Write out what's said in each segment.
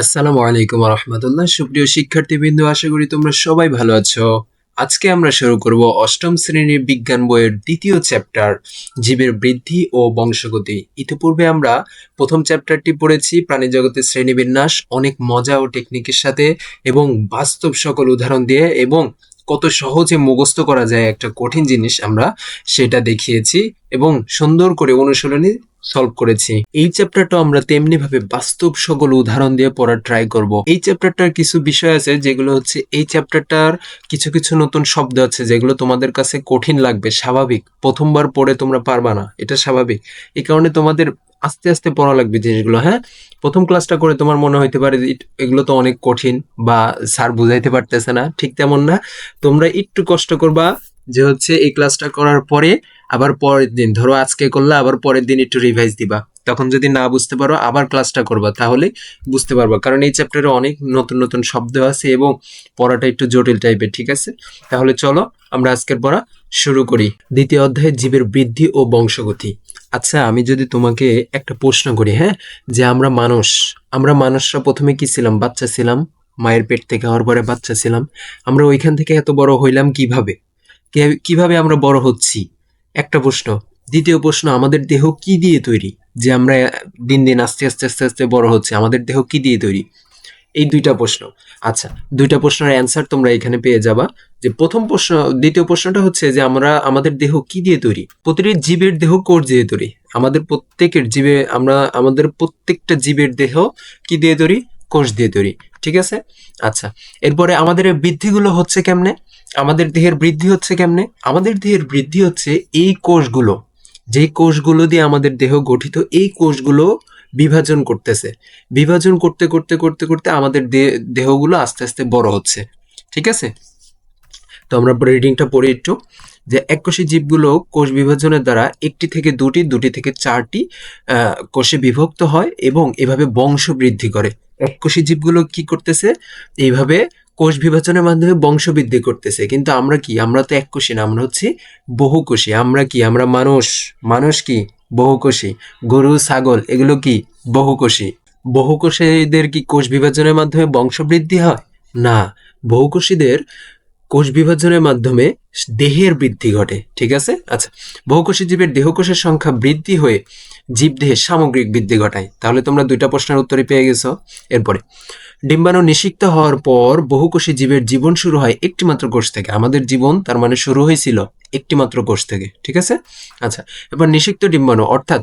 আসসালামু আলাইকুম রহমতুল্লাহ সুপ্রিয় শিক্ষার্থীবৃন্দ, আশা করি তোমরা সবাই ভালো আছো। আজকে আমরা শুরু করব অষ্টম শ্রেণির বিজ্ঞান বইয়ের দ্বিতীয় চ্যাপ্টার, জীবের বৃদ্ধি ও বংশগতি। ইতিপূর্বে আমরা প্রথম চ্যাপ্টারটি পড়েছি প্রাণী জগতের শ্রেণীবিন্যাস, অনেক মজা ও টেকনিকের সাথে, এবং বাস্তব সকল উদাহরণ দিয়ে, এবং কত সহজে মুখস্থ করা যায় একটা কঠিন জিনিস আমরা সেটা দেখিয়েছি এবং সুন্দর করে অনুশীলনী সলভ করেছি। এই চ্যাপ্টারটা আমরা তেমনি ভাবে বাস্তব সকল উদাহরণ দিয়ে পড়ার ট্রাই করব। এই চ্যাপ্টারটার কিছু বিষয় আছে যেগুলো হচ্ছে এই চ্যাপ্টারটার কিছু কিছু নতুন শব্দ আছে যেগুলো তোমাদের কাছে কঠিন লাগবে, স্বাভাবিক। প্রথমবার পড়ে তোমরা পারবা না, এটা স্বাভাবিক। এই কারণে তোমাদের আস্তে আস্তে পড়া লাগবে জিনিসগুলো হ্যাঁ? প্রথম ক্লাসটা করে তোমার মনে হইতে পারে এগুলো তো অনেক কঠিন বা স্যার বুঝাইতে পারতেছে না, ঠিক তেমন না। তোমরা একটু কষ্ট করবা যে হচ্ছে এই ক্লাসটা করার পরে আবার পরের দিন, ধরো আজকে করলে, আবার পরের দিন একটু রিভাইজ দিবা। তখন যদি না বুঝতে পারো, আবার ক্লাসটা করবা, তাহলে বুঝতে পারবা। কারণ এই চ্যাপ্টারে অনেক নতুন নতুন শব্দ আছে এবং পড়াটা একটু জটিল টাইপের ঠিক আছে? তাহলে চলো আমরা আজকের পড়া শুরু করি। দ্বিতীয় অধ্যায়ে, জীবের বৃদ্ধি ও বংশগতি। আচ্ছা আমি যদি তোমাকে একটা প্রশ্ন করি হ্যাঁ? যে আমরা মানুষ, আমরা মানুষরা প্রথমে কি ছিলাম? বাচ্চা ছিলাম, মায়ের পেট থেকে হওয়ার পরে বাচ্চা ছিলাম। আমরা ওইখান থেকে এত বড় হইলাম কীভাবে? কীভাবে আমরা বড় হচ্ছি? একটা প্রশ্ন। দ্বিতীয় প্রশ্ন, আমাদের দেহ কি দিয়ে তৈরি? যে আমরা দিন দিন আস্তে আস্তে আস্তে আস্তে বড় হচ্ছে, আমাদের দেহ কি দিয়ে তৈরি? এই দুইটা প্রশ্ন। আচ্ছা দুইটা প্রশ্নের অ্যান্সার তোমরা এখানে পেয়ে যাবা। যে প্রথম প্রশ্ন, দ্বিতীয় প্রশ্নটা হচ্ছে যে আমরা, আমাদের দেহ কি দিয়ে তৈরি? প্রতিটি জীবের দেহ কোষ দিয়ে তৈরি। আমাদের প্রত্যেকের জীবে, আমরা, আমাদের প্রত্যেকটা জীবের দেহ কি দিয়ে তৈরি? কোষ দিয়ে তৈরি। ঠিক আছে? আচ্ছা এরপরে আমাদের বৃদ্ধিগুলো হচ্ছে কেমনে? আমাদের দেহের বৃদ্ধি হচ্ছে কেমনে? আমাদের দেহের বৃদ্ধি হচ্ছে এই কোষগুলো। যেই কোষগুলো দিয়ে আমাদের দেহ গঠিত, এই কোষগুলো বিভাজন করতেছে। বিভাজন করতে করতে করতে করতে আমাদের দেহগুলো আস্তে আস্তে বড় হচ্ছে। ঠিক আছে? তো আমরা রিডিংটা পড়ি একটু, যে এককোষী জীবগুলো কোষ বিভাজনের দ্বারা একটি থেকে দুটি দুটি থেকে চারটি কোষে বিভক্ত হয় এবং এভাবে বংশ বৃদ্ধি করে। এককোষী জীবগুলো কি করতেছে? এইভাবে কোষ বিভাজনের মাধ্যমে বংশ বৃদ্ধি করতেছে। কিন্তু আমরা কি? আমরা তো এককোষী না, আমরা হচ্ছি বহুকোষী। আমরা কি? আমরা মানুষ। মানুষ কি? বহুকোষী। গরু, ছাগল, এগুলো কি? বহুকোষী। বহুকোষীদের কি কোষ বিভাজনের মাধ্যমে বংশবৃদ্ধি হয়? না। বহুকোষীদের কোষ বিভাজনের মাধ্যমে দেহের বৃদ্ধি ঘটে, ঠিক আছে? আচ্ছা বহুকোষী জীবের দেহকোষের সংখ্যা বৃদ্ধি হয়ে জীবদেহের সামগ্রিক বৃদ্ধি ঘটায়। তাহলে তোমরা দুইটা প্রশ্নের উত্তরই পেয়ে গেছো। এরপরে, ডিম্বাণু নিষিক্ত হওয়ার পর বহুকোষী জীবের জীবন শুরু হয় একটি মাত্র কোষ থেকে। আমাদের জীবন তার মানে শুরু হয়েছিল একটি মাত্র কোষ থেকে, ঠিক আছে? আচ্ছা এবার নিষিক্ত ডিম্বাণু, অর্থাৎ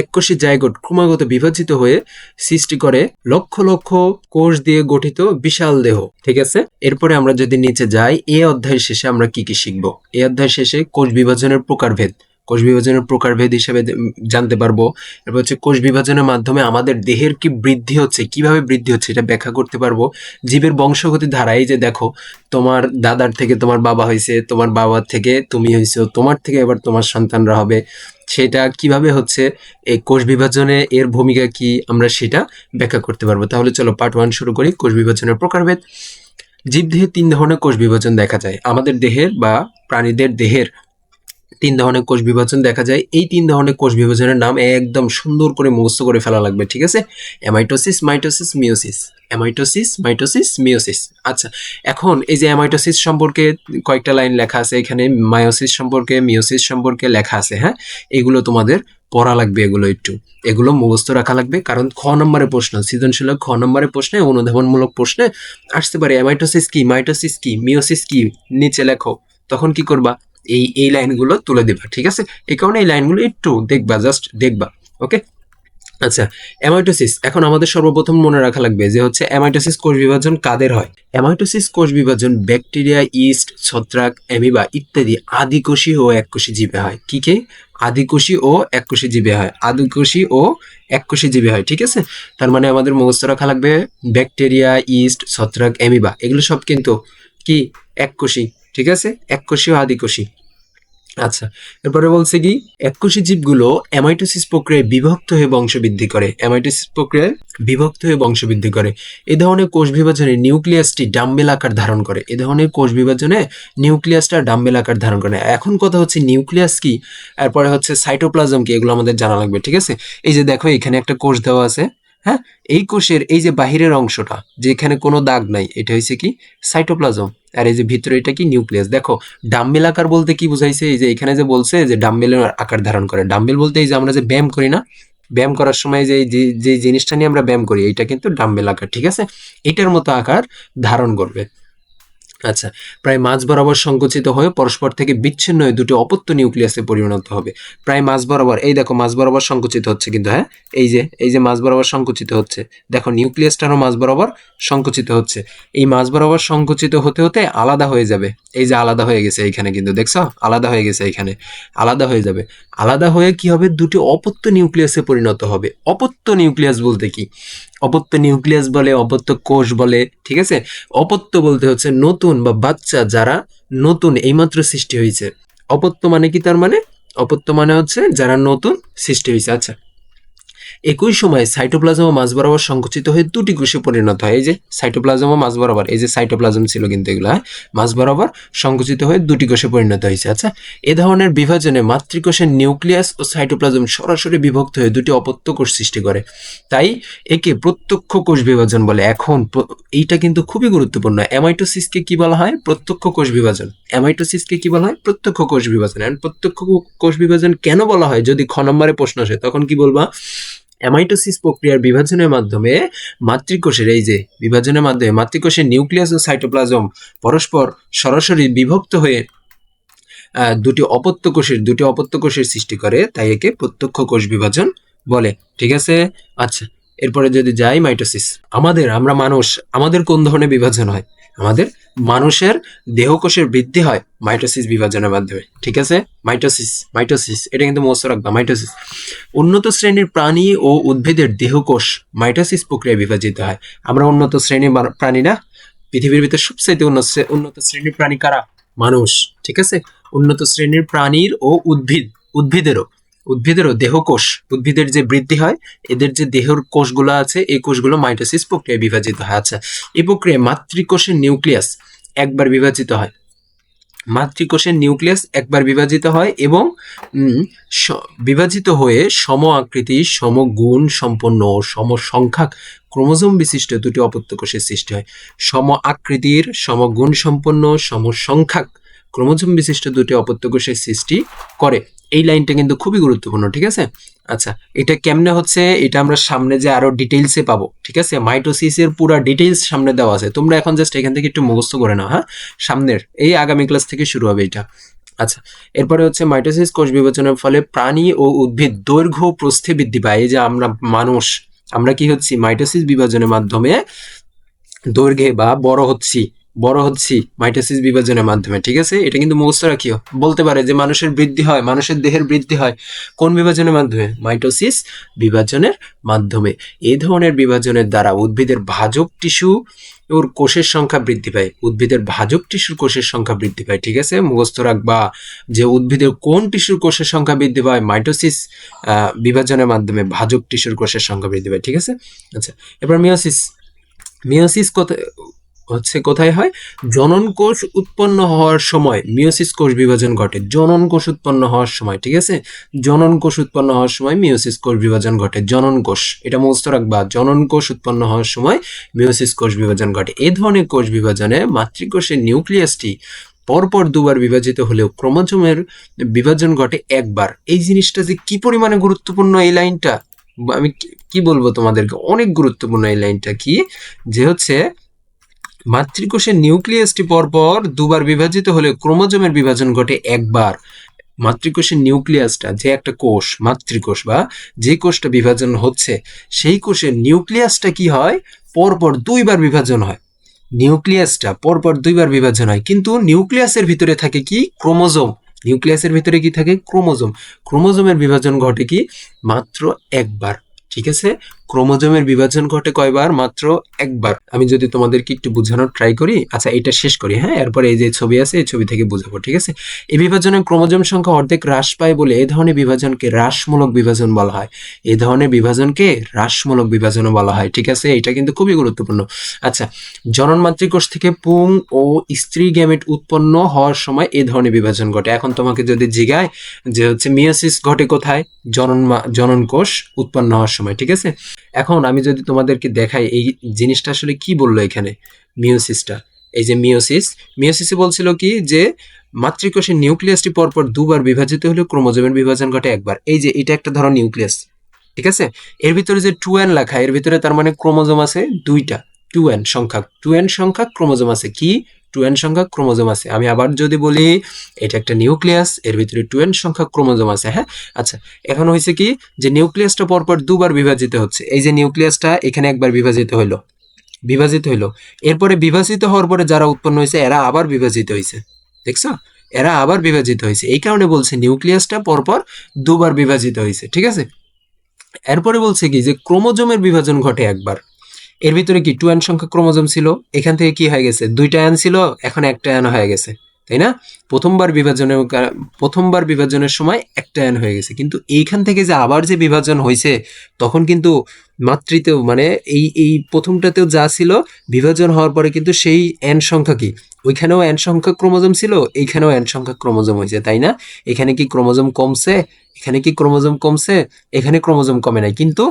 এককোষী জায়গোট ক্রমাগত বিভাজিত হয়ে সৃষ্টি করে লক্ষ লক্ষ কোষ দিয়ে গঠিত বিশাল দেহ, ঠিক আছে? এরপরে আমরা যদি নিচে যাই এই অধ্যায়ের শেষে আমরা কি কি শিখব? এই অধ্যায় শেষে কোষ বিভাজনের প্রকারভেদ। কোষ বিভাজনের প্রকারভেদ হিসেবে জানতে পারব। এরপর হচ্ছে কোষ বিভাজনের মাধ্যমে আমাদের দেহের কি বৃদ্ধি হচ্ছে, কীভাবে বৃদ্ধি হচ্ছে এটা ব্যাখ্যা করতে পারব। জীবের বংশগতি ধারা এই যে দেখো, তোমার দাদার থেকে তোমার বাবা হয়েছে, তোমার বাবার থেকে তুমি হয়েছো, তোমার থেকে এবার তোমার সন্তানরা হবে। সেটা কীভাবে হচ্ছে, এই কোষ বিভাজনে এর ভূমিকা কি, আমরা সেটা ব্যাখ্যা করতে পারব। তাহলে চলো পার্ট ওয়ান শুরু করি, কোষ বিভাজনের প্রকারভেদ। জীবদেহে তিন ধরনের কোষ বিভাজন দেখা যায়। আমাদের দেহের বা প্রাণীদের দেহের তিন ধরনের কোষ বিভাজন দেখা যায়। এই তিন ধরনের কোষ বিভাজনের নাম একদম সুন্দর করে মুখস্থ করে ফেলা লাগবে, ঠিক আছে? Amitosis mitosis meiosis amitosis mitosis meiosis আচ্ছা এখন এই যে অ্যামাইটোসিস সম্পর্কে কয়েকটা লাইন লেখা আছে, এখানে মায়োসিস সম্পর্কে মিওসিস সম্পর্কে লেখা আছে হ্যাঁ? এগুলো তোমাদের পড়া লাগবে এগুলো একটু। এগুলো মুখস্থ রাখা লাগবে, কারণ খ নম্বরের প্রশ্ন সৃজনশীল খ নম্বরের প্রশ্নে, অনুধাবনমূলক প্রশ্নে আসতে পারে। অ্যামাইটোসিস কি মাইটোসিস কি মিওসিস কি, নিচে লেখো, তখন কি করবা? এই এই লাইনগুলো তুলে দেবা, ঠিক আছে? এই কারণে এই লাইনগুলো একটু দেখবা জাস্ট দেখবা ওকে আচ্ছা অ্যামাইটোসিস এখন আমাদের সর্বপ্রথম মনে রাখা লাগবে যে হচ্ছে অ্যামাইটোসিস কোষ বিভাজন কাদের হয়? অ্যামাইটোসিস কোষ বিভাজন ব্যাকটেরিয়া ইস্ট ছত্রাক অ্যামিবা ইত্যাদি আদিকোষী ও এককোষী জীবে হয়। কি কি? আদিকোষী ও এককোষী জীবে হয়। আদিকোষী ও এককোষী জীবে হয়, ঠিক আছে? তার মানে আমাদের মুখস্থ রাখা লাগবে ব্যাকটেরিয়া ইস্ট ছত্রাক অ্যামিবা এগুলো সব কিন্তু কি? এককোষী, ঠিক আছে? এককোষী ও আদিকোষী। আচ্ছা এরপরে বলছে কি, এককোষী জীবগুলো অ্যামাইটোসিস প্রক্রিয়ায় বিভক্ত হয়ে বংশবৃদ্ধি করে। অ্যামাইটোসিস প্রক্রিয়ায় বিভক্ত হয়ে বংশবৃদ্ধি করে। এ ধরনের কোষ বিভাজনে নিউক্লিয়াসটি ডাম্বেল আকার ধারণ করে। এ ধরনের কোষ বিভাজনে নিউক্লিয়াসটা ডাম্বেল আকার ধারণ করে। এখন কথা হচ্ছে নিউক্লিয়াস কি, এরপরে হচ্ছে সাইটোপ্লাজম কি, এগুলো আমাদের জানা লাগবে, ঠিক আছে? এই যে দেখো, এখানে একটা কোষ দেওয়া আছে। হ্যাঁ? এই কোষের, এই যে বাহিরের অংশটা যেখানে কোনো দাগ নাই, এটা হয়েছে কি? সাইটোপ্লাজম আর এই যে ভিতরে এটা কি? নিউক্লিয়াস দেখো ডাম্বেল আকার বলতে কি বুঝাইছে? এই যে এখানে যে বলছে যে ডাম্বেলের আকার ধারণ করে। ডাম্বেল বলতে এই যে আমরা যে ব্যায়াম করি না? ব্যায়াম করার সময় যে, যে- জিনিসটা নিয়ে আমরা ব্যায়াম করি এটা কিন্তু ডাম্বেল আকার, ঠিক আছে? এটার মতো আকার ধারণ করবে। আচ্ছা প্রায় মাঝ বরাবর সংকুচিত হয়ে পরস্পর থেকে বিচ্ছিন্ন হয়ে দুটি অপত্য নিউক্লিয়াসে পরিণত হবে। প্রায় মাঝ বরাবর, এই দেখো মাঝ বরাবর সংকুচিত হচ্ছে কিন্তু হ্যাঁ? এই যে এই যে মাঝ বরাবর সংকুচিত হচ্ছে। দেখো নিউক্লিয়াসটারও মাঝ বরাবর সংকুচিত হচ্ছে। এই মাঝ বরাবর সংকুচিত হতে হতে আলাদা হয়ে যাবে। এই যে আলাদা হয়ে গেছে এইখানে কিন্তু, দেখছ? আলাদা হয়ে গেছে এইখানে। আলাদা হয়ে যাবে। আলাদা হয়ে কি হবে? দুটি অপত্য নিউক্লিয়াসে পরিণত হবে। অপত্য নিউক্লিয়াস বলতে কি? অপত্য নিউক্লিয়াস বলে, অপত্য কোষ বলে, ঠিক আছে? অপত্য বলতে হচ্ছে নতুন বা বাচ্চা যারা নতুন এইমাত্র সৃষ্টি হয়েছে। অপত্য মানে কি তার মানে? অপত্য মানে হচ্ছে যারা নতুন সৃষ্টি হয়েছে। আচ্ছা একই সময়ে সাইটোপ্লাজম মাঝ বরাবর সংকুচিত হয়ে দুটি কোষে পরিণত হয়। এই যে সাইটোপ্লাজম মাঝ বরাবর, এই যে সাইটোপ্লাজম ছিল কিন্তু এগুলো হ্যাঁ মাঝ বরাবর সংকুচিত হয়ে দুটি কোষে পরিণত হয়েছে। আচ্ছা এ ধরনের বিভাজনে মাতৃকোষের নিউক্লিয়াস ও সাইটোপ্লাজম সরাসরি বিভক্ত হয়ে দুটি অপত্য কোষ সৃষ্টি করে। তাই একে প্রত্যক্ষ কোষ বিভাজন বলে। এখন এইটা কিন্তু খুবই গুরুত্বপূর্ণ। অ্যামাইটোসিসকে কি বলা হয়? প্রত্যক্ষ কোষ বিভাজন। অ্যামাইটোসিসকে কি বলা হয়? প্রত্যক্ষ কোষ বিভাজন। প্রত্যক্ষ কোষ বিভাজন কেন বলা হয়? যদি খ নম্বরে প্রশ্ন আসে, তখন কি বলবা? অ্যামাইটোসিস প্রক্রিয়ার বিভাজনের মাধ্যমে মাতৃকোষের, এই যে বিভাজনের মাধ্যমে মাতৃকোষের নিউক্লিয়াস ও সাইটোপ্লাজম পরস্পর সরাসরি বিভক্ত হয়ে দুটি অপত্য কোষের, দুটি অপত্য কোষের সৃষ্টি করে, তাই একে প্রত্যক্ষ কোষ বিভাজন বলে। ঠিক আছে? আচ্ছা এরপরে যদি যাই মাইটোসিস। আমাদের, আমরা মানুষ, আমাদের কোন ধরনের বিভাজন হয়? আমাদের মানুষের দেহকোষের বৃদ্ধি হয় মাইটোসিস বিভাজনের মাধ্যমে, ঠিক আছে? মাইটোসিস মাইটোসিস, এটা কিন্তু মস্ত রাখবা মাইটোসিস। উন্নত শ্রেণির প্রাণী ও উদ্ভিদের দেহকোষ মাইটোসিস প্রক্রিয়ায় বিভাজিত হয়। আমরা উন্নত শ্রেণির প্রাণী না? পৃথিবীর ভিতরে সবচাইতে উন্নত উন্নত শ্রেণির প্রাণী কারা? মানুষ, ঠিক আছে? উন্নত শ্রেণির প্রাণীর ও উদ্ভিদ, উদ্ভিদেরও। উদ্ভিদেরও দেহকোষ, উদ্ভিদের যে বৃদ্ধি হয়, এদের যে দেহের কোষগুলো আছে, এই কোষগুলো মাইটোসিস প্রক্রিয়ায় বিভাজিত হয়। আচ্ছা এই প্রক্রিয়ায় মাতৃকোষের নিউক্লিয়াস একবার বিভাজিত হয়। মাতৃকোষের নিউক্লিয়াস একবার বিভাজিত হয় এবং বিভাজিত হয়ে সম আকৃতি সমগুণ সম্পন্ন ও সমসংখ্যক ক্রোমোজোম বিশিষ্ট দুটি অপত্য কোষের সৃষ্টি হয়। সম আকৃতির সমগুণ সম্পন্ন সমসংখ্যক ক্রোমোজোম বিশিষ্ট দুটি অপত্য কোষের সৃষ্টি করে। এই লাইনটা কিন্তু খুবই গুরুত্বপূর্ণ, ঠিক আছে? আচ্ছা এটা কেমনে হচ্ছে? এটা আমরা সামনে যে আরও ডিটেইলসে পাবো, ঠিক আছে? মাইটোসিসের পুরো ডিটেইলস সামনে দেওয়া আছে। তোমরা এখন জাস্ট এখান থেকে একটু মুখস্থ করে নাও হ্যাঁ? সামনের, এই আগামী ক্লাস থেকে শুরু হবে এটা। আচ্ছা এরপরে হচ্ছে মাইটোসিস কোষ বিভাজনের ফলে প্রাণী ও উদ্ভিদ দৈর্ঘ্য প্রস্থে বৃদ্ধি পায়। এই যে আমরা মানুষ, আমরা কি হচ্ছি? মাইটোসিস বিভাজনের মাধ্যমে দৈর্ঘ্যে বা বড় হচ্ছি। বড় হচ্ছি মাইটোসিস বিভাজনের মাধ্যমে, ঠিক আছে? এটা কিন্তু মুখস্থ রাখিও। বলতে পারে যে মানুষের বৃদ্ধি হয়, মানুষের দেহের বৃদ্ধি হয়। কোন বিভাজনের মাধ্যমে? মাইটোসিস বিভাজনের মাধ্যমে। এই ধরনের বিভাজনের দ্বারা উদ্ভিদের ভাজক টিস্যু ওর কোষের সংখ্যা বৃদ্ধি পায়। উদ্ভিদের ভাজক টিস্যুর কোষের সংখ্যা বৃদ্ধি পায়, ঠিক আছে? মুখস্থ রাখবা যে উদ্ভিদের কোন টিস্যুর কোষের সংখ্যা বৃদ্ধি পায়? মাইটোসিস বিভাজনের মাধ্যমে ভাজক টিস্যুর কোষের সংখ্যা বৃদ্ধি পায়, ঠিক আছে? আচ্ছা এবার মিওসিস মিওসিস কোথায় হচ্ছে কোথায় হয়? জনন কোষ উৎপন্ন হওয়ার সময় মিওসিস কোষ বিভাজন ঘটে। জনন কোষ উৎপন্ন হওয়ার সময়, ঠিক আছে? জনন কোষ উৎপন্ন হওয়ার সময় মিওসিস কোষ বিভাজন ঘটে। জনন কোষ, এটা মুখস্থ রাখবা। জনন কোষ উৎপন্ন হওয়ার সময় মিওসিস কোষ বিভাজন ঘটে। এই ধরনের কোষ বিভাজনে মাতৃকোষের নিউক্লিয়াসটি পরপর দুবার বিভাজিত হলেও ক্রোমোজোমের বিভাজন ঘটে একবার। এই জিনিসটা যে কি পরিমাণে গুরুত্বপূর্ণ এই লাইনটা? আমি কি- কি বলব তোমাদেরকে? অনেক গুরুত্বপূর্ণ এই লাইনটা কি? যে হচ্ছে মাতৃকোষের নিউক্লিয়াসটি পরপর দুবার বিভাজিত হলে ক্রোমোজোমের বিভাজন ঘটে একবার। মাতৃকোষের নিউক্লিয়াসটা যে একটা কোষ, মাতৃকোষ বা যে কোষটা বিভাজন হচ্ছে, সেই কোষের নিউক্লিয়াসটা কি হয়? পরপর দুইবার বিভাজন হয়। নিউক্লিয়াসটা পরপর দুইবার বিভাজন হয়, কিন্তু নিউক্লিয়াসের ভিতরে থাকে কি? ক্রোমোজোম। নিউক্লিয়াসের ভিতরে কি থাকে? ক্রোমোজোম। ক্রোমোজোমের বিভাজন ঘটে কি? মাত্র একবার। ঠিক আছে? ক্রোমোজোমের বিভাজন ঘটে কয়বার? মাত্র একবার। আমি যদি তোমাদেরকে একটু বোঝানোর ট্রাই করি আচ্ছা এটা শেষ করি হ্যাঁ? এরপরে এই যে ছবি আছে, এই ছবি থেকে বোঝাবো, ঠিক আছে? এই বিভাজনে ক্রোমোজোম সংখ্যা অর্ধেক হ্রাস পায় বলে এই ধরনের বিভাজনকে হ্রাসমূলক বিভাজন বলা হয়। এই ধরনের বিভাজনকে হ্রাসমূলক বিভাজনও বলা হয়, ঠিক আছে? এটা কিন্তু খুবই গুরুত্বপূর্ণ। আচ্ছা জনন মাতৃকোষ থেকে পুং ও স্ত্রী গ্যামেট উৎপন্ন হওয়ার সময় এই ধরনের বিভাজন ঘটে। এখন তোমাকে যদি জিগায় যে হচ্ছে মিয়াসিস ঘটে কোথায়? জনন জনন কোষ উৎপন্ন হওয়ার সময়, ঠিক আছে? এখন আমি যদি তোমাদেরকে দেখাই এই জিনিসটা আসলে কি বলল এখানে? মিওসিসটা এই যে মিওসিস মিওসিসে বলছিল কি যে মাতৃকোষের নিউক্লিয়াসটি পরপর দুবার বিভাজিত হলে ক্রোমোজোমের বিভাজন ঘটে একবার। এই যে এটা একটা ধরো নিউক্লিয়াস, ঠিক আছে? এর ভিতরে যে টু এন লেখা, এর ভিতরে তার মানে ক্রোমোজোম আছে দুইটা। টু এন সংখ্যা টু এন সংখ্যা ক্রোমোজোম আছে। কি? টু এন সংখ্যা ক্রোমোজোম আছে। আমি আবার যদি বলি, এটা একটা নিউক্লিয়াস, এর ভিতরে টু এন সংখ্যা ক্রোমোজোম আছে হ্যাঁ? আচ্ছা এখন হয়েছে কি যে নিউক্লিয়াসটা পরপর দুবার বিভাজিত হচ্ছে। এই যে নিউক্লিয়াসটা এখানে একবার বিভাজিত হইল বিভাজিত হইল। এরপরে বিভাজিত হওয়ার পরে যারা উৎপন্ন হয়েছে এরা আবার বিভাজিত হয়েছে দেখছ? এরা আবার বিভাজিত হয়েছে এই কারণে বলছে নিউক্লিয়াসটা পরপর দুবার বিভাজিত হয়েছে ঠিক আছে? এরপরে বলছে কি যে ক্রোমোজোমের বিভাজন ঘটে একবার। এর ভিতরে কি টু এন সংখ্যা ক্রোমোজোম ছিল? এখান থেকে কি হয়ে গেছে? দুইটা অ্যান ছিল, এখন একটা অ্যান হয়ে গেছে, তাই না? প্রথমবার বিভাজনের প্রথমবার বিভাজনের সময় একটা অ্যান হয়ে গেছে। কিন্তু এইখান থেকে যে আবার যে বিভাজন হয়েছে তখন কিন্তু মাতৃতেও মানে এই এই প্রথমটাতেও যা ছিল, বিভাজন হওয়ার পরে কিন্তু সেই এন সংখ্যা কি? ওইখানেও এন সংখ্যা ক্রোমোজোম ছিল, এইখানেও এন সংখ্যা ক্রোমোজোম হয়েছে তাই না? এখানে কি ক্রোমোজোম কমছে? এখানে কি ক্রোমোজোম কমছে? এখানে ক্রোমোজোম কমে নাই। কিন্তু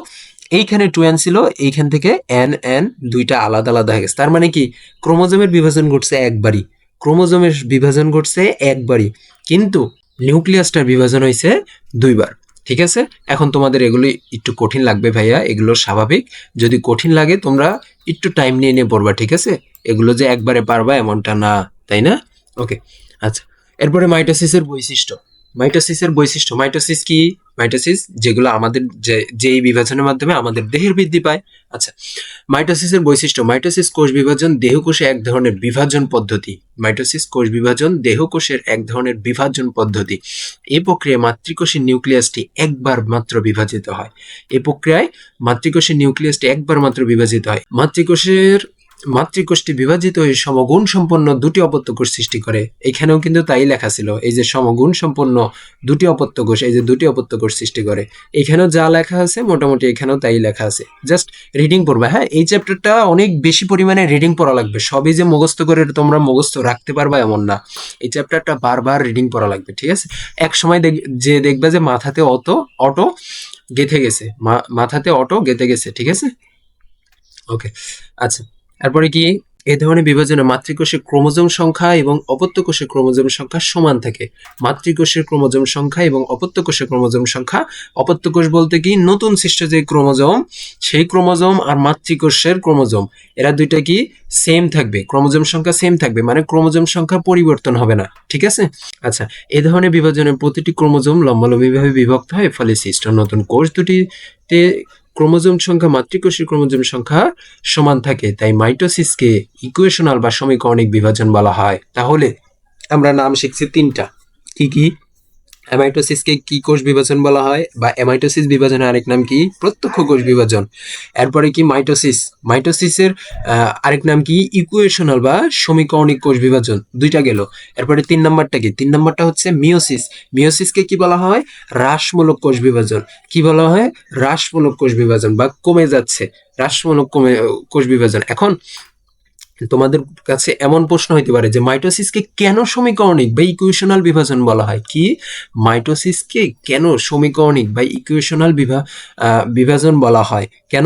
এইখানে টু এন ছিল, এইখান থেকে এন এন দুইটা আলাদা আলাদা হয়ে গেছে। তার মানে কি? ক্রোমোজোমের বিভাজন ঘটছে একবারই। ক্রোমোজোমের বিভাজন ঘটছে একবারই। কিন্তু নিউক্লিয়াসটার বিভাজন হয়েছে দুইবার। ঠিক আছে? এখন তোমাদের এগুলো একটু কঠিন লাগবে ভাইয়া, এগুলো স্বাভাবিক। যদি কঠিন লাগে, তোমরা একটু টাইম নিয়ে নিয়ে পড়বা, ঠিক আছে? এগুলো যে একবারে পারবা, এমনটা না, তাই না? ওকে আচ্ছা। এরপরে মাইটোসিসের বৈশিষ্ট্য। মাইটোসিসের বৈশিষ্ট্য। মাইটোসিস কি? মাইটোসিস যেগুলো আমাদের যে, যেই বিভাজনের মাধ্যমে আমাদের দেহের বৃদ্ধি পায়। আচ্ছা মাইটোসিসের বৈশিষ্ট্য মাইটোসিস কোষ বিভাজন দেহকোষে এক ধরনের বিভাজন পদ্ধতি। মাইটোসিস কোষ বিভাজন দেহকোষের এক ধরনের বিভাজন পদ্ধতি। এই প্রক্রিয়ায় মাতৃকোষের নিউক্লিয়াসটি একবার মাত্র বিভাজিত হয়। এই প্রক্রিয়ায় মাতৃকোষের নিউক্লিয়াসটি একবার মাত্র বিভাজিত হয়। মাতৃকোষের মাতৃকোষটি বিভাজিত হয়ে সমগুণ সম্পন্ন দুটি অপত্য কোষ সৃষ্টি করে। এখানেও কিন্তু তাই লেখা ছিল, এই যে সমগুণ সম্পন্ন দুটি অপত্য কোষ এই যে দুটি অপত্য কোষ সৃষ্টি করে। এখানেও যা লেখা আছে, মোটামুটি এখানেও তাই লেখা আছে। জাস্ট রিডিং পড়বে হ্যাঁ? এই চ্যাপ্টারটা অনেক বেশি পরিমাণে রিডিং পড়া লাগবে। সবই যে মুখস্থ করে তোমরা মুখস্থ রাখতে পারবা এমন না। এই চ্যাপ্টারটা বারবার রিডিং পড়া লাগবে, ঠিক আছে? এক সময় যে দেখবে যে মাথাতে অত, অটো গেথে গেছে। মাথাতে অটো গেথে গেছে, ঠিক আছে? ওকে আচ্ছা। তারপরে কি, এ ধরনের বিভাজনে মাতৃকোষের ক্রোমোজোম সংখ্যা এবং অপত্য কোষের ক্রোমোজোম সংখ্যা সমান থাকে। মাতৃকোষের ক্রোমোজোম সংখ্যা এবং অপত্য কোষের ক্রোমোজোম সংখ্যা। অপত্য কোষ বলতে কি, নতুন সৃষ্ট যে ক্রোমোজোম, সেই ক্রোমোজোম আর মাতৃকোষের ক্রোমোজোম। এরা দুইটা কি সেম থাকবে। ক্রোমোজোম সংখ্যা সেম থাকবে মানে ক্রোমোজোম সংখ্যা পরিবর্তন হবে না। ঠিক আছে? আচ্ছা এ ধরনের বিভাজনের প্রতিটি ক্রোমোজোম লম্বালম্বিভাবে বিভক্ত হয়, ফলে সৃষ্ট নতুন কোষ দুটিতে ক্রোমোজোম সংখ্যা মাতৃকোষের ক্রোমোজোম সংখ্যা সমান থাকে। তাই মাইটোসিসকে ইকুয়েশনাল বা সমীকরণিক বিভাজন বলা হয়। তাহলে আমরা নাম শিখছি তিনটা। কি কি? অ্যামাইটোসিসকে কি কোষ বিভাজন বলা হয় বা অ্যামাইটোসিস বিভাজনের আরেক নাম কি? প্রত্যক্ষ কোষ বিভাজন। এরপরে কি মাইটোসিস? মাইটোসিসের আরেক নাম কি? ইকুয়েশনাল বা সমীকরণিক কোষ বিভাজন। দুইটা গেল। এরপরে তিন নাম্বারটা কি? তিন নাম্বারটা হচ্ছে মিওসিস মিওসিসকে কি বলা হয়? হ্রাসমূলক কোষ বিভাজন। কি বলা হয়? হ্রাসমূলক কোষ বিভাজন বা কমে যাচ্ছে। হ্রাসমূলক কমে, কোষ বিভাজন। এখন তোমাদের কাছে এমন প্রশ্ন হইতে পারে যে মাইটোসিসকে কেন সমীকরণিক বা ইকুয়েশনাল বিভাজন বলা হয়? কি? মাইটোসিসকে কেন সমীকরণিক বা ইকুয়েশনাল বিভা বিভাজন বলা হয়? কেন?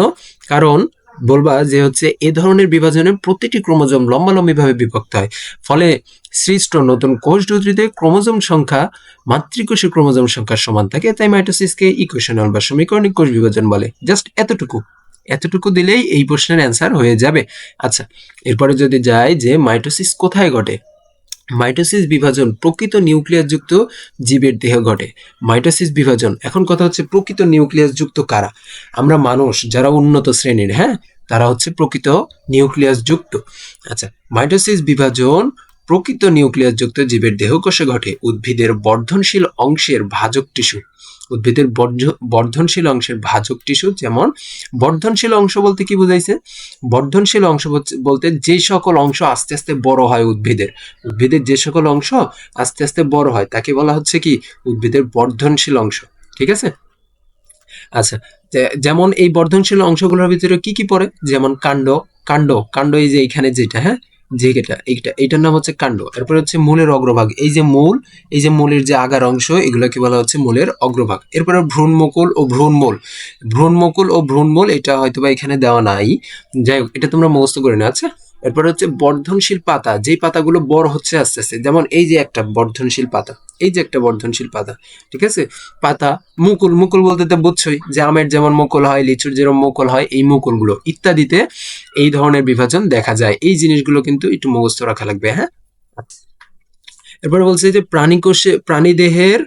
কারণ বলবা যে হচ্ছে এ ধরনের বিভাজনে প্রতিটি ক্রোমোজোম লম্বালম্বিভাবে বিভক্ত হয়। ফলে সৃষ্ট নতুন কোষ দুটিতে ক্রোমোজোম সংখ্যা মাতৃকোষের ক্রোমোজোম সংখ্যার সমান থাকে, তাই মাইটোসিসকে ইকুয়েশনাল বা সমীকরণিক কোষ বিভাজন বলে। জাস্ট এতটুকু। এতটুকু দিলেই এই প্রশ্নের অ্যান্সার হয়ে যাবে। আচ্ছা এরপরে যদি যাই যে মাইটোসিস কোথায় ঘটে? মাইটোসিস বিভাজন প্রকৃত নিউক্লিয়াস যুক্ত জীবের দেহ ঘটে। মাইটোসিস বিভাজন, এখন কথা হচ্ছে প্রকৃত নিউক্লিয়াস যুক্ত কারা? আমরা মানুষ, যারা উন্নত শ্রেণির হ্যাঁ? তারা হচ্ছে প্রকৃত নিউক্লিয়াস যুক্ত। আচ্ছা মাইটোসিস বিভাজন প্রকৃত নিউক্লিয়াস যুক্ত জীবের দেহকোষে ঘটে। উদ্ভিদের বর্ধনশীল অংশের ভাজক টিস্যু। উদ্ভিদের বর্ধ- বর্ধনশীল অংশের ভাজক টিস্যু, যেমন বর্ধনশীল অংশ বলতে কি বুঝাইছে? বর্ধনশীল অংশ বলতে- যে সকল অংশ আস্তে আস্তে বড় হয় উদ্ভিদের। উদ্ভিদের যে সকল অংশ আস্তে আস্তে বড় হয়, তাকে বলা হচ্ছে কি? উদ্ভিদের বর্ধনশীল অংশ। ঠিক আছে? আচ্ছা যেমন এই বর্ধনশীল অংশগুলোর ভিতরে কি কি পড়ে? যেমন কাণ্ড কাণ্ড কাণ্ড এই যে এখানে যেটা হ্যাঁ? যে এটা, এইটা এটার নাম হচ্ছে কাণ্ড। এরপরে হচ্ছে মূলের অগ্রভাগ। এই যে মূল, এই যে মূলের যে আগার অংশ, এগুলোকে বলা হচ্ছে মূলের অগ্রভাগ। এরপরে ভ্রূণমকুল ও ভ্রূণমূল। ভ্রূণমকুল ও ভ্রূণমূল, এটা হয়তো বা এখানে দেওয়া নাই। যাই হোক, এটা তোমরা মুখস্থ করে না আচ্ছা এরপরে হচ্ছে বর্ধনশীল পাতা। যেই পাতাগুলো বড় হচ্ছে আস্তে আস্তে, যেমন এই যে একটা বর্ধনশীল পাতা। এই যে একটা বর্ধনশীল পাতা, ঠিক আছে? পাতা মুকুল মুকুল বলতে তো বুঝছই যে আমের যেমন মুকুল হয়, লিচুর যেরকম মুকুল হয়, এই মুকুলগুলো ইত্যাদিতে এই ধরনের বিভাজন দেখা যায়। এই জিনিসগুলো কিন্তু একটু মুখস্থ রাখা লাগবে হ্যাঁ? এরপরে বলছে যে প্রাণীকোষে, প্রাণীদেহের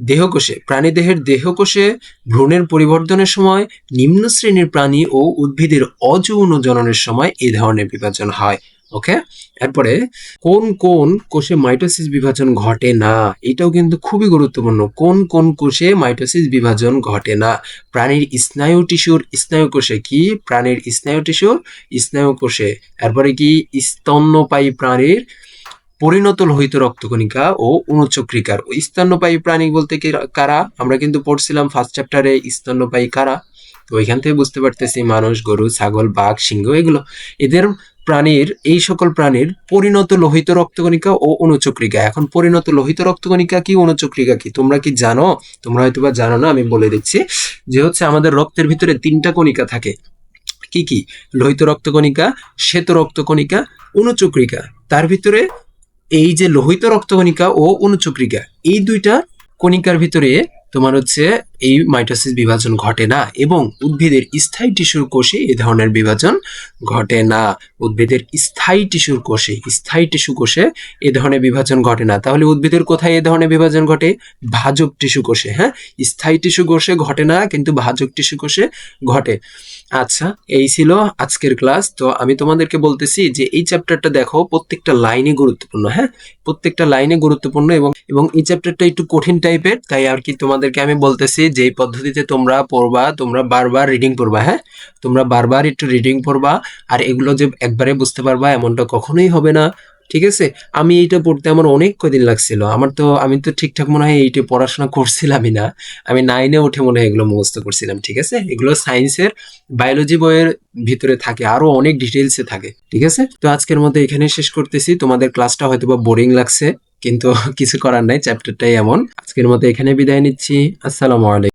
দেহকোষে প্রাণীদেহের দেহকোষে ভ্রূণের পরিবর্তনের সময়, নিম্ন শ্রেণির প্রাণী ও উদ্ভিদের অযৌন জননের সময় এই ধরনের বিভাজন হয়। ওকে এরপরে, কোন কোন কোষে মাইটোসিস বিভাজন ঘটে না? এটাও কিন্তু খুবই গুরুত্বপূর্ণ। কোন কোন কোষে মাইটোসিস বিভাজন ঘটে না? প্রাণীর স্নায়ু টিস্যুর স্নায়ু কোষে কি? প্রাণীর স্নায়ু টিস্যুর স্নায়ু কোষে। এরপরে কি? স্তন্যপায়ী প্রাণীর পরিণত লোহিত রক্তকণিকা ও অনুচক্রিকার। ও স্তন্যপায়ী প্রাণী বলতে কি, কারা? আমরা কিন্তু পড়ছিলাম ফার্স্ট চ্যাপ্টারে স্তন্যপায়ী কারা? তো ওইখান থেকে বুঝতে পারতেছি মানুষ, গরু, ছাগল, বাঘ, সিংহ, এগুলো। এদের প্রাণীর, এই সকল প্রাণীর পরিণত লোহিত রক্তকণিকা ও অনুচক্রিকা। এখন পরিণত লোহিত রক্তকণিকা কি, অনুচক্রিকা কি? তোমরা কি জানো? তোমরা হয়তো বা জানো না, আমি বলে দিচ্ছি। যে হচ্ছে আমাদের রক্তের ভিতরে তিনটা কণিকা থাকে। কি কি? লোহিত রক্তকণিকা, শ্বেত রক্তকণিকা, অনুচক্রিকা। তার ভিতরে এই যে লোহিত রক্তকণিকা ও অনুচক্রিকা, এই দুইটা কণিকার ভিতরে তোমার হচ্ছে এই মাইটোসিস বিভাজন ঘটে না এবং উদ্ভিদের স্থায়ী টিস্যুর কোষে এই ধরনের বিভাজন ঘটে না। উদ্ভিদের স্থায়ী টিস্যুর কোষে, স্থায়ী টিস্যু কোষে এ ধরনের বিভাজন ঘটে না। তাহলে উদ্ভিদের কোথায় এ ধরনের বিভাজন ঘটে? ভাজক টিস্যু কোষে হ্যাঁ? স্থায়ী টিস্যু কোষে ঘটে না, কিন্তু ভাজক টিস্যু কোষে ঘটে। আচ্ছা এই ছিল আজকের ক্লাস। তো আমি তোমাদেরকে বলতেছি যে এই চ্যাপ্টারটা দেখো প্রত্যেকটা লাইনে গুরুত্বপূর্ণ হ্যাঁ? প্রত্যেকটা লাইনে গুরুত্বপূর্ণ এবং এবং এই চ্যাপ্টারটা একটু কঠিন টাইপের তাই আর কি তোমাদেরকে আমি বলতেছি যে এই পদ্ধতিতে তোমরা পড়বা, তোমরা বারবার রিডিং পড়বা হ্যাঁ? তোমরা বারবার একটু রিডিং পড়বা, আর এগুলো যে একবারে বুঝতে পারবা এমনটা কখনোই হবে না, ঠিক আছে? আমি এইটা পড়তে আমার অনেক কদিন লাগছিল, আমার তো, আমি তো ঠিকঠাক মনে হয় এইটা পড়াশোনা করছিলামই না, আমি নাইনে উঠে মনে হয় এগুলো মুখস্থ করছিলাম, ঠিক আছে? এগুলো সায়েন্সের বায়োলজি বইয়ের ভিতরে থাকে, আরও অনেক ডিটেলসে থাকে, ঠিক আছে? তো আজকের মতো এখানে শেষ করতেছি, তোমাদের ক্লাসটা হয়তো বা বোরিং লাগছে কিন্তু কিছু করার নাই চ্যাপ্টারটাই এমন। আজকের মতো এখানে বিদায় নিচ্ছি। আসসালামু আলাইকুম।